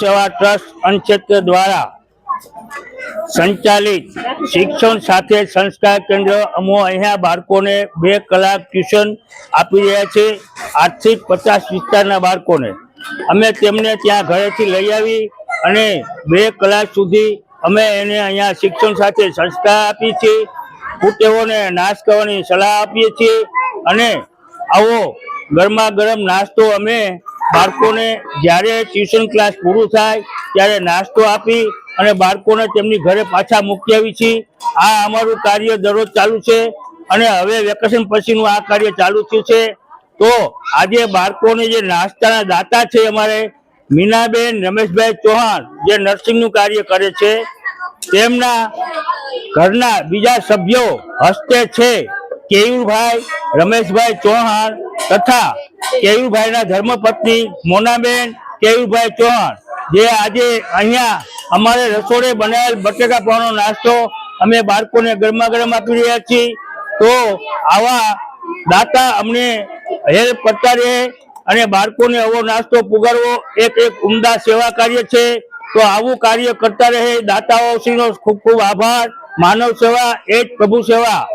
સેવા ટ્રસ્ટ અનક્ષેત્ર દ્વારા સંચાલિત શિક્ષણ સાથે સંસ્કાર કેન્દ્ર અમો અહીંયા બાળકોને બે કલાક ટ્યુશન આપી રહ્યા છે. આઠથી પચાસ વિસ્તારના બાળકોને. અમે તેમને ત્યાં ઘરેથી લઈ આવી અને બે કલાક સુધી અમે એને અહીંયા શિક્ષણ સાથે સંસ્કાર આપીએ છીએ. કુટેવોને નાશ કરવાની સલાહ આપીએ છીએ. અને આવો ગરમા ગરમ નાસ્તો અમે બાળકોને જ્યારે ટ્યુશન ક્લાસ પૂરું થાય, ત્યારે નાસ્તો આપી અને બાળકોને તેમની ઘરે પાછા મૂકી આવી છીએ આ અમારું કાર્ય દરરોજ ચાલુ છે અને હવે વેકેશન પછીનું આ કાર્ય ચાલુ થયું છે. તો આજે બાળકોને જે નાસ્તાના દાતા છે અમારે, મીનાબેન, રમેશભાઈ ચૌહાણ, જે નર્સિંગનું કાર્ય કરે છે, તેમના ઘરના બીજા સભ્યો હસ્તે છે, કેયુરભાઈ, રમેશભાઈ ચૌહાણ તથા કેયુરભાઈના ધર્મપત્ની મોનાબેન કેયુભાઈ ચૌહાણ, જે આજે અહીંયા અમારે રસોડે બનાવેલ બટેકા પૌવાનો નાસ્તો અમે બાળકોને ગરમા ગરમ આપી રહ્યા છીએ. તો આવા દાતા અમને હેલ્પ કરતા રહે અને બાળકોને આવો નાસ્તો પુગાડવો એક એક ઉમદા સેવા કાર્ય છે. તો આવું કાર્ય કરતા રહે. દાતાઓ શ્રીનો ખૂબ ખૂબ આભાર. માનવ સેવા એ જ પ્રભુ સેવા.